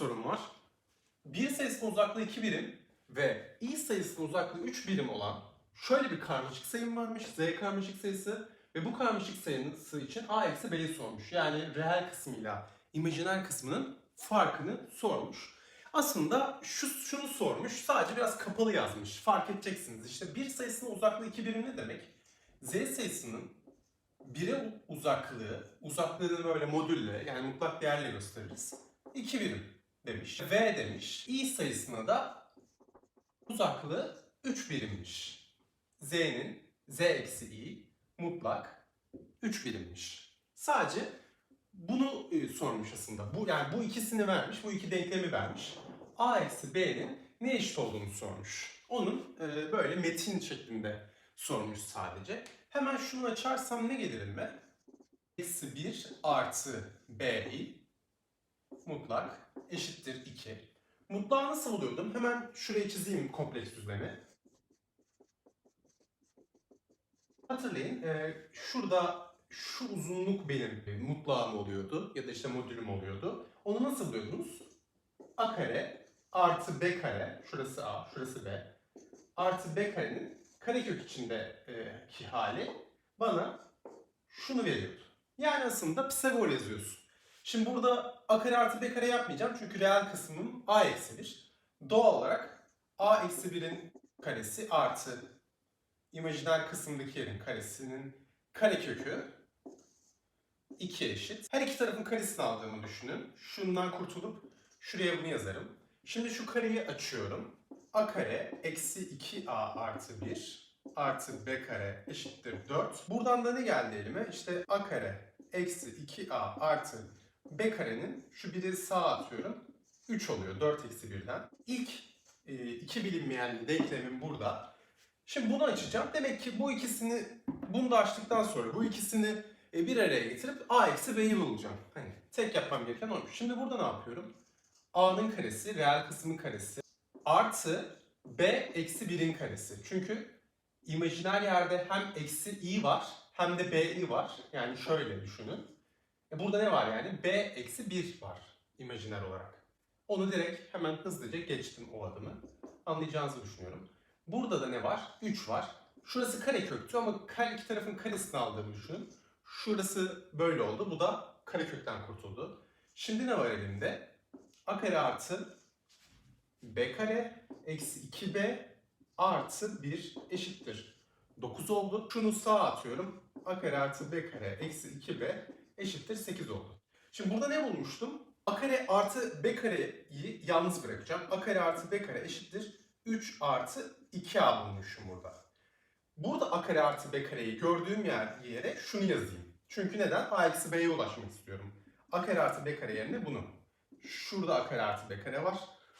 sorum var. Bir sayısının uzaklığı 2 birim ve i sayısının uzaklığı 3 birim olan şöyle bir karmaşık sayım varmış. Z karmaşık sayısı ve bu karmaşık sayısı için a eksi b'yi sormuş. Yani reel kısmıyla imajiner kısmının farkını sormuş. Aslında şu şunu sormuş. Sadece biraz kapalı yazmış. Fark edeceksiniz. İşte bir sayısının uzaklığı 2 birim ne demek? Z sayısının bire uzaklığı, uzaklığını böyle modülle yani mutlak değerle gösteririz. 2 birim demiş. V demiş. i sayısına da uzaklığı 3 birimmiş. Z'nin Z eksi i mutlak 3 birimmiş. Sadece bunu e, sormuş aslında. Bu yani bu ikisini vermiş, bu iki denklemi vermiş. A eksi B'nin ne eşit olduğunu sormuş. Onun e, böyle metin şeklinde sormuş sadece. Hemen şunu açarsam ne gelir elime? Eksi 1 artı B'yi mutlak eşittir 2. Mutlağı nasıl buluyordum? Hemen şuraya çizeyim kompleks düzlemi. Hatırlayın, e, şurada şu uzunluk benim mutlağım oluyordu ya da işte modülüm oluyordu. Onu nasıl buluyordunuz? A kare artı B kare, şurası A, şurası B, artı B karenin karekök içindeki hali bana şunu veriyordu. Yani aslında Pisagor yazıyorsun. Şimdi burada A kare artı B kare yapmayacağım çünkü reel kısmım A eksi 1. Doğal olarak A eksi 1'in karesi artı imajiner kısımdaki yerin karesinin karekökü 2 eşit. Her iki tarafın karesini aldığımı düşünün. Şundan kurtulup şuraya bunu yazarım. Şimdi şu kareyi açıyorum. A kare eksi 2A artı 1 artı B kare eşittir 4. Buradan da ne geldi elime? İşte A kare eksi 2A artı B karenin şu biri sağa atıyorum. 3 oluyor 4 eksi 1'den. İlk e, iki bilinmeyen denklemim burada. Şimdi bunu açacağım. Demek ki bu ikisini bunu da açtıktan sonra bu ikisini e, bir araya getirip a eksi b'yi bulacağım. Hani tek yapmam gereken oymuş. Şimdi burada ne yapıyorum? a'nın karesi, reel kısmın karesi artı b eksi 1'in karesi. Çünkü imajiner yerde hem eksi i var hem de bi var. Yani şöyle düşünün. E burada ne var yani? b eksi 1 var imajiner olarak. Onu direkt hemen hızlıca geçtim o adımı. Anlayacağınızı düşünüyorum. Burada da ne var? 3 var. Şurası kareköktü ama her iki tarafın karesini aldığımı düşünün. Şurası böyle oldu. Bu da karekökten kurtuldu. Şimdi ne var elimde? A kare artı B kare eksi 2B artı 1 eşittir. 9 oldu. Şunu sağa atıyorum. A kare artı B kare eksi 2B eşittir 8 oldu. Şimdi burada ne bulmuştum? A kare artı B kareyi yalnız bırakacağım. A kare artı B kare eşittir 3 artı 2A bulmuşum burada. Burada A kare artı B kareyi gördüğüm yer yere şunu yazayım. Çünkü neden? A eksi B'ye ulaşmak istiyorum. A kare artı B kare yerine bunu. Şurada A kare artı B kare var.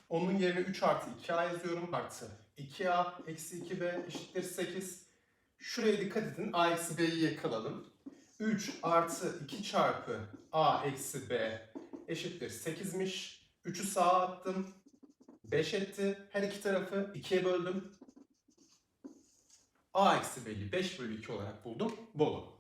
Onun yerine 3 artı 2A yazıyorum. Artı 2A eksi 2B eşittir 8. Şuraya dikkat edin. A eksi B'yi yakaladım. 3 artı 2 çarpı A eksi B eşittir 8'miş. 3'ü sağa attım. 5 etti. Her iki tarafı 2'ye böldüm. A eksi B'yi 5 bölü 2 olarak buldum. Bolu.